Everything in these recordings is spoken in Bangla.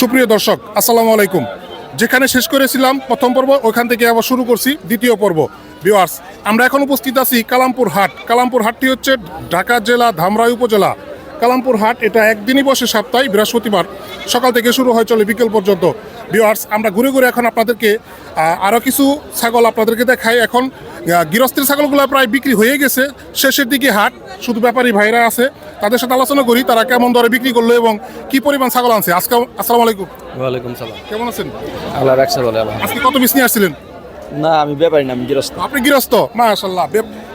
সুপ্রিয় দর্শক, আসসালামু আলাইকুম। যেখানে শেষ করেছিলাম প্রথম পর্ব ওখান থেকে আবার শুরু করছি দ্বিতীয় পর্ব। ভিওয়ার্স আমরা এখন উপস্থিত আছি কালামপুর হাট। কালামপুর হাটটি হচ্ছে ঢাকা জেলা ধামরাই উপজেলা। কালামপুর হাট, এটা একদিনই বসে সপ্তাহে, বৃহস্পতিবার। সকাল থেকে শুরু হয়, চলে বিকেল পর্যন্ত। ভিওয়ার্স আমরা ঘুরে ঘুরে এখন আপনাদেরকে আরও কিছু ছাগল আপনাদেরকে দেখাই। এখন গৃহস্থের ছাগলগুলো প্রায় বিক্রি হয়ে গেছে। শেষের দিকে হাট, শুধু ব্যাপারী ভাইরা আছে। তাদের সাথে আলোচনা করি তারা কেমন দরে বিক্রি করল এবং কি পরিমাণ ছাগল আনছে। আজকে আসসালামু আলাইকুম। ওয়ালাইকুম সালাম। কেমন আছেন? আল্লাহ রাখছে বলে আল্লাহ আজকে কত পিস নিয়ে আসছিলেন? না আমি ব্যাপারী না আমি গৃহস্থ। আপনি গৃহস্থ? মাশাল্লাহ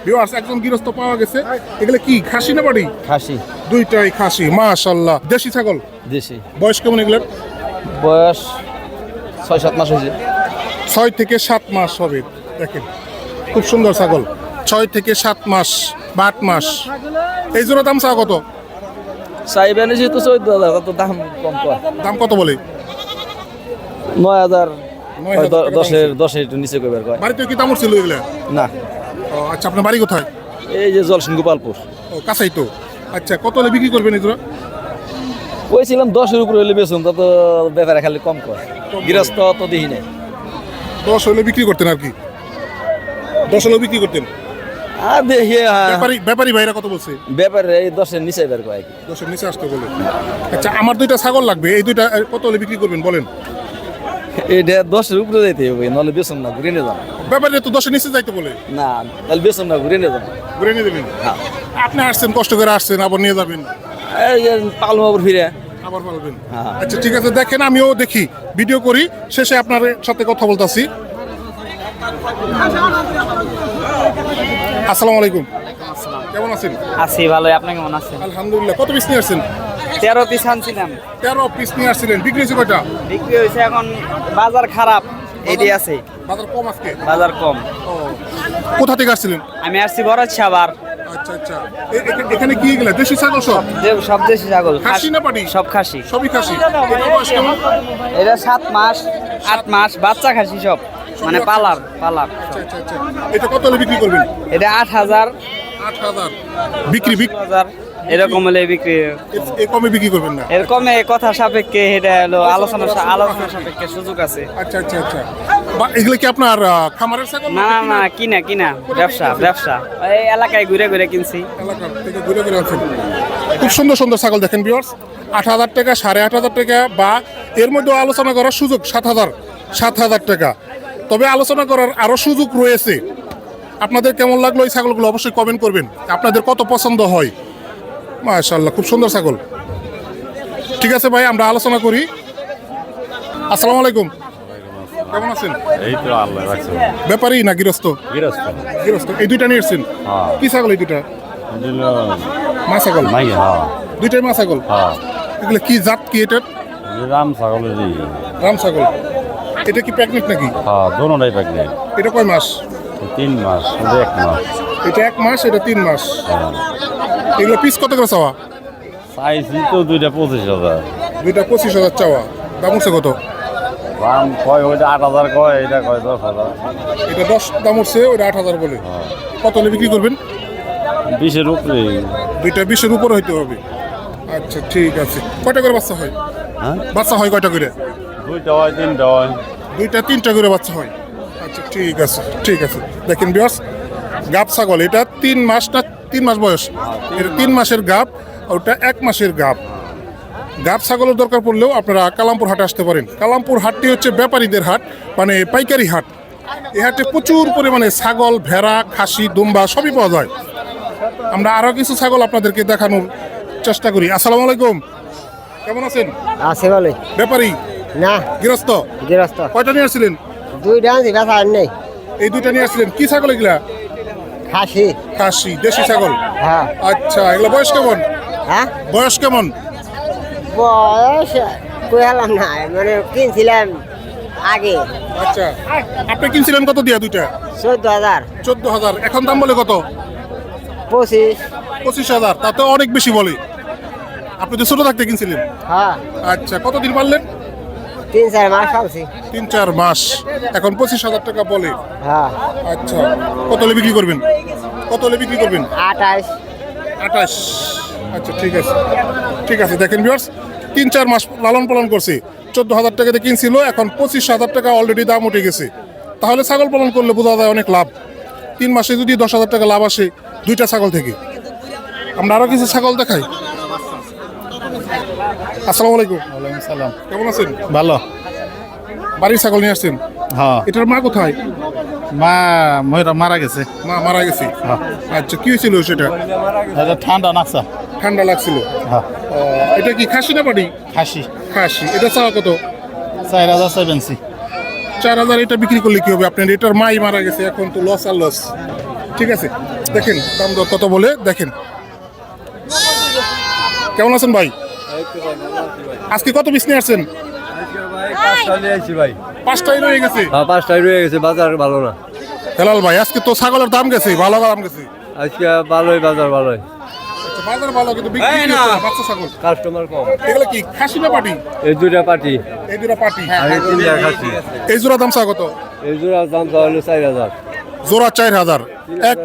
ভিউয়ার্স একজন গৃহস্থ পাওয়া গেছে। এগুলো কি খাসি না বাড়ি খাসি। দুইটাই খাসি মাশাল্লাহ দেশি ছাগল? দেশি। বয়স কেমন এগুলোর? বয়স ছয় সাত মাস হয়েছে। ছয় থেকে সাত মাস হবে। দেখেন খুব সুন্দর ছাগল। ছয় থেকে সাত মাস বা আট মাস। এই জোড়া দাম চাও কত? চাইবেন যেহেতু চোদ্দ হাজার তো দাম কম কর? দাম কত বলে? নয় হাজার দশের দশের একটু নিচে করবে কয়। বাড়িতে কি দাম ছিল এগুলো? না। ও, আচ্ছা আপনার বাড়ি কোথায়? এই যে জলসিং গোপালপুর। ও কাছেই তো। আচ্ছা কত হলে বিক্রি করবেন এই জোড়া? কইছিলাম দশের উপরে হলে বেচুন তা তো ব্যাপারে খালি কম কর। গৃহস্থ তো দেখি নাই। দশ হলে বিক্রি করতেন আর কি? দশ হলেও বিক্রি করতেন? আর দেখি হ্যাঁ, ব্যাপারী ব্যাপারী ভাইরা কত বলছে? ব্যাপারে এই দশের নিচে বের কয় কি দশের নিচে আসতে বলে। আচ্ছা আমার দুইটা ছাগল লাগবে এই দুইটা কত হলে বিক্রি করবেন বলেন? এইটা দশের উপরে যাইতে হবে নাহলে বেচুন না ঘুরে নিয়ে যান। ব্যাপারী তো দশের নিচে যাইতে বলে। না তাহলে বেচুন না ঘুরে নিয়ে যান। ঘুরে নিয়ে দেবেন হ্যাঁ। আপনি আসছেন কষ্ট করে আসছেন আবার নিয়ে যাবেন। এই যে পালমাপুর ফিরে। আবার পালবেন। হ্যাঁ। আচ্ছা ঠিক আছে দেখেন আমিও দেখি ভিডিও করি শেষে আপনার সাথে কথা বলতাছি। আসসালামু আলাইকুম। কেমন আছেন? আছি ভালোই। আপনি কেমন আছেন? আলহামদুলিল্লাহ। কত পিস নিয়ে আসছেন? তেরো পিস আনছিলাম। তেরো পিস নিয়ে আসছিলেন। বিক্রি হয়েছে কয়টা? বিক্রি হয়েছে এখন বাজার খারাপ। এটি আছে। বাজার কম আজকে? বাজার কম। ও, কোথা থেকে আসছিলেন? আমি আসছি বড় আবার আচ্ছা আচ্ছা। এখানে কি গেলে দেশি ছাগল সব? সব দেশি ছাগল। খাসি না পাটি? সব খাসি। সবই খাসি? এটা সাত মাস আট মাস। বাচ্চা খাসি সব। মানে পালার পালার। আচ্ছা আচ্ছা আচ্ছা। এটা কত হলে বিক্রি করবেন? এটা আট হাজার। আট হাজার। বিক্রি বিক্রি? হাজার। এরকম হলে বিক্রি। এ কমে বিক্রি করবেন না? এর কমে কথা সাপেক্ষে এটা হলো আলোচনা আলোচনা সাপেক্ষে। সুযোগ আছে। আচ্ছা আচ্ছা আচ্ছা। বা এগুলো কি আপনার খামারের ছাগল না না না কিনা? কিনা ব্যবসা ব্যবসা। এই এলাকায় ঘুরে ঘুরে কিনছি। এলাকার থেকে ঘুরে ঘুরে আছেন খুব সুন্দর সুন্দর ছাগল দেখেন বিয়ার্স আট হাজার টাকা সাড়ে আট হাজার টাকা বা এর মধ্যে আলোচনা করার সুযোগ সাত হাজার সাত হাজার টাকা। তবে আলোচনা করার আরও সুযোগ রয়েছে। আপনাদের কেমন লাগল এই ছাগলগুলো অবশ্যই কমেন্ট করবেন। আপনাদের কত পছন্দ হয়? মাশাল্লাহ খুব সুন্দর ছাগল। ঠিক আছে ভাই আমরা আলোচনা করি। আসসালামু আলাইকুম। কেমন আছেন? এই তো আল্লাহ রাখছে। ব্যাপারই না গৃহস্থ? গৃহস্থ। গৃহস্থ। এই দুইটা নিয়ে এসছেন হ্যাঁ। কি ছাগল এই দুইটা? মা ছাগল? মাই হ্যাঁ। দুইটাই মা ছাগল? হ্যাঁ। এগুলো কি জাত কি এটা রাম ছাগলেরই। রাম ছাগল। এটা কি প্যাকনেট নাকি? হ্যাঁ দোনোটাই প্রেগনেন্ট এটা কয় মাস? তিন মাস শুধু এক মাস। এটা এক মাস এটা তিন মাস। হ্যাঁ। এগুলো পিস কত করে চাওয়া? চাইছি তো দুইটা পঁচিশ হাজার। দুইটা পঁচিশ হাজার চাওয়া। দাম উঠছে কত? দাম কয় ওইটা আট হাজার কয় এটা কয় দশ হাজার। এটা দশ দাম উঠছে ওটা আট হাজার বলে। হ্যাঁ। কত হলে বিক্রি করবেন? বিশের উপরে। দুইটা বিশের উপরে হইতে হবে। আচ্ছা ঠিক আছে। কয়টা করে বাচ্চা হয়? হ্যাঁ? বাচ্চা হয় কয়টা করে? দুইটা হয় তিনটা হয়। দুইটা তিনটা করে বাচ্চা হয়। আচ্ছা ঠিক আছে ঠিক আছে। দেখেন বিয়ার্স গাব ছাগল এটা তিন মাস না তিন মাস বয়স? এটা তিন মাসের গাব ওটা এক মাসের গাব। গাব ছাগলের দরকার পড়লেও আপনারা কালামপুর হাটে আসতে পারেন। কালামপুর হাটটি হচ্ছে ব্যাপারীদের হাট মানে পাইকারি হাট। এই হাটে প্রচুর পরিমাণে ছাগল ভেড়া খাসি দুম্বা সবই পাওয়া যায়। আমরা আরও কিছু ছাগল আপনাদেরকে দেখানোর চেষ্টা করি। আসসালামু আলাইকুম। কেমন আছেন? আছে বলে ব্যাপারী? না। গৃহস্থ? গৃহস্থ। কয়টা নিয়ে আসছিলেন? দুই ডান্স বেচা আর নেই। এই দুইটা নিয়ে আসছিলেন। কি ছাগল এগুলা? খাসি। খাসি দেশি ছাগল? হ্যাঁ। আচ্ছা এগুলো বয়স কেমন? হ্যাঁ? বয়স কেমন? বয়স কোয়ালাম না মানে কিনছিলাম আগে। আচ্ছা আপনি কিনছিলেন কত দিয়া দুইটা? চোদ্দ হাজার। চোদ্দ হাজার। এখন দাম বলে কত? পঁচিশ। পঁচিশ হাজার তাতে অনেক বেশি বলে। আপনি তো ছোট থাকতে কিনছিলেন। হ্যাঁ। আচ্ছা কতদিন পারলেন? তিন চার মাস পালছি তিন চার মাস। এখন পঁচিশ হাজার টাকা বলে। হ্যাঁ। আচ্ছা কত হলে বিক্রি করবেন? কত হলে বিক্রি করবেন? আঠাশ। আঠাশ। আচ্ছা ঠিক আছে। ঠিক আছে দেখেন ভিউয়ার্স তিন চার মাস লালন পালন করছে। চোদ্দ হাজার টাকাতে কিনছিল এখন পঁচিশ হাজার টাকা অলরেডি দাম উঠে গেছে। তাহলে ছাগল পালন করলে বোঝা যায় অনেক লাভ। তিন মাসে যদি দশ হাজার টাকা লাভ আসে দুইটা ছাগল থেকে। আমরা আরও কিছু ছাগল দেখাই। আসসালামু আলাইকুম। সালাম। কেমন আছেন? ভালো। বাড়ির ছাগল নিয়ে আসছেন? হ্যাঁ। এটার মা কোথায়? মা ময়ূরা মারা গেছে। মা মারা গেছে? আচ্ছা কি হয়েছিল সেটা? এটা ঠান্ডা নাকসা। ঠান্ডা লাগছিল? হ্যাঁ। এটা কি খাসি না খাসি। খাসি। এটা চাওয়া কত? চার হাজার সেভেন্সি চার হাজার এটা বিক্রি করলে কি হবে আপনার? এটার মাই মারা গেছে এখন তো লস আর লস ঠিক আছে? দেখেন দাম দর কত বলে? দেখেন। কেমন আছেন ভাই? আজকে কত পিস নিয়ে আসছেন? পাঁচটাই রয়ে গেছে। হ্যাঁ পাঁচটায় রয়ে গেছে বাজার ভালো না হেলাল ভাই আজকে তো ছাগলের দাম গেছে ভালো দাম গেছে। আজকে ভালোই বাজার ভালোই আচ্ছা, বাজার ভালো কিন্তু বিক্রি না, বাচ্চা ছাগল। কাস্টমার কম। এগুলো কি খাসি না পাটি? এই দুইটা পার্টি এই দুটা পাটি। আর এই তিনটা খাসি এই জোড়া দাম চা কত? এই জোড়ার দাম হাজার। জোড়া চার হাজার। এক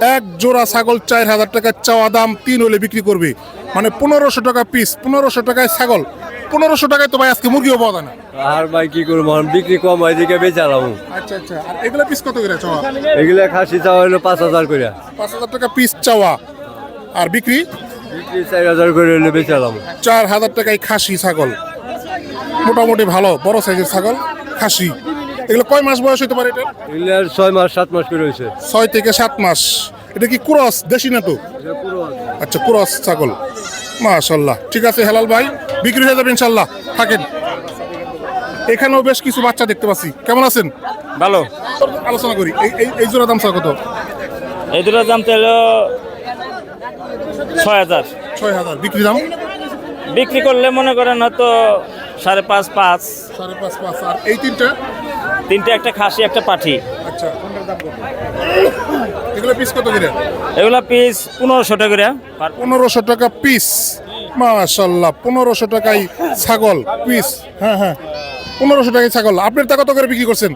এক জোড়া ছাগল চার হাজার টাকার চাওয়া দাম তিন হলে বিক্রি করবে। মানে পনেরোশো টাকা পিস পনেরোশো টাকায় ছাগল। পনেরোশো টাকায় তো ভাই আজকে মুরগিও পাওয়া যায় না। আর ভাই কি করব বিক্রি কম হয় এদিকে বেচালাম আচ্ছা আচ্ছা। আর এগুলো পিস কত করে চাওয়া? এগুলা খাসি চাওয়া হলো পাঁচ হাজার করে। পাঁচ হাজার টাকা পিস চাওয়া। আর বিক্রি? বিক্রি চার হাজার করে হলে বেচালাম চার হাজার টাকায় খাসি ছাগল। মোটামুটি ভালো বড় সাইজের ছাগল খাসি। এগুলো কয় মাস বয়স হতে পারে এটা? ছয় মাস সাত মাস করে হয়েছে। ছয় থেকে সাত মাস। এটা কি ক্রস? দেশি না তো? আচ্ছা ক্রস ছাগল। মাশাল্লাহ ঠিক আছে হেলাল ভাই বিক্রি হয়ে যাবে ইনশাল্লাহ থাকেন। এখানেও বেশ কিছু বাচ্চা দেখতে পাচ্ছি। কেমন আছেন? ভালো। আলোচনা করি। এই এই- এই জোড়া দাম কত? এই দুটোর দাম তো হলো ছয় হাজার। ছয় হাজার। বিক্রি দাম? বিক্রি করলে মনে করেন হয়তো সাড়ে পাঁচ পাঁচ। সাড়ে পাঁচ পাঁচ। আর এই তিনটা? তিনটে একটা খাসি একটা পাঠি। আচ্ছা এগুলো পিস কত করে? এগুলা পিস পনেরোশো টাকা করে। পনেরোশো টাকা পিস মাশাল্লাহ পনেরোশো টাকায় ছাগল পিস হ্যাঁ হ্যাঁ। পনেরোশো টাকায় ছাগল। আপনার তা কত করে বিক্রি করছেন?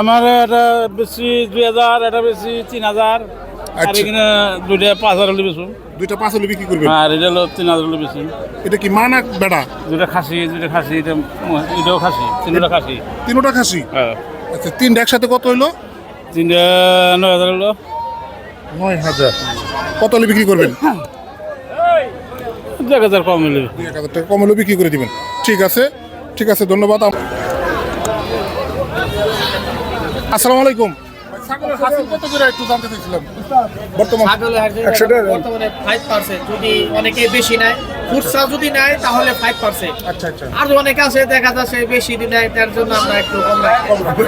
আমার এটা বেশি দুই হাজার এটা বেশি তিন হাজার। আর আচ্ছা। এখানে দুইটা পাঁচ হাজার হলে বেশি দুইটা পাঁচ হলে বিক্রি করবেন? আর এটা হলো তিন হাজার হলে বেশি এটা কি মা না বেড়া দুইটা খাসি দুইটা খাসি এটা এটাও খাসি তিনটা খাসি। তিনোটা খাসি? হ্যাঁ। আচ্ছা তিনটা একসাথে কত হইল? তিনটা নয় হাজার হলো। নয় হাজার। কত হলে বিক্রি করবেন? দু এক হাজার কম হলে। এক হাজার টাকা কম হলে বিক্রি করে দিবেন। ঠিক আছে ঠিক আছে ধন্যবাদ। আসসালামু আলাইকুম। ছাগলের হাসিল কত করে একটু জানতে চাইছিলাম? বর্তমান বর্তমানে ফাইভ পার্সেন্ট যদি অনেকে বেশি নেয় খুচরা যদি নেয় তাহলে ফাইভ পার্সেন্ট আচ্ছা আচ্ছা। আর অনেকে আছে দেখা যাচ্ছে বেশি নেয় তার জন্য আমরা একটু কম রাখি।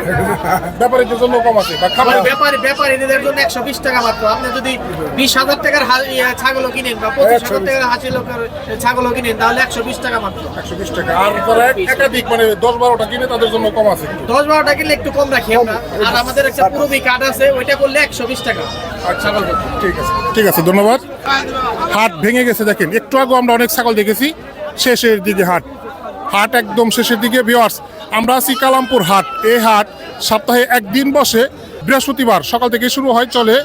ব্যাপারীদের জন্য কম আছে ব্যাপারী ব্যাপারীদের জন্য একশো বিশ টাকা মাত্র। আপনি যদি বিশ হাজার টাকার ইয়ে ছাগলও কিনেন বা পঁচিশ হাজার টাকার হাসি লোকের ছাগলও কিনেন তাহলে একশো বিশ টাকা মাত্র। একশো বিশ টাকা। আর এক- একাধিক মানে দশ বারোটা কিনে তাদের জন্য কম আছে। দশ বারোটা কিনলে একটু কম রাখি আমরা। আর আমাদের একটা পুরবি কার্ড আছে ওইটা করলে একশো বিশ টাকা। ছাগল ঠিক আছে। ঠিক আছে ধন্যবাদ। হাট ভেঙে গেছে, দেখেন। একটু আগে আমরা অনেক ছাগল দেখেছি, শেষের দিকে হাট। হাট একদম শেষের দিকে ভিওয়ার্স আমরা আছি কালামপুর হাট। এই হাট সপ্তাহে একদিন বসে, বৃহস্পতিবার সকাল থেকে শুরু হয়, চলে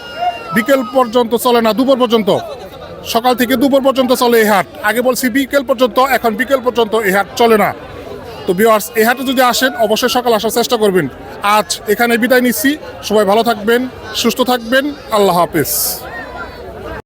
বিকেল পর্যন্ত চলে না, দুপুর পর্যন্ত। সকাল থেকে দুপুর পর্যন্ত চলে এই হাট। আগে বলছি বিকেল পর্যন্ত, এখন বিকেল পর্যন্ত এই হাট চলে না। তো ভিওয়ার্স এই হাটে যদি আসেন, অবশ্যই সকাল আসার চেষ্টা করবেন। আজ এখানে বিদায় নিচ্ছি। সবাই ভালো থাকবেন, সুস্থ থাকবেন। আল্লাহ হাফেজ।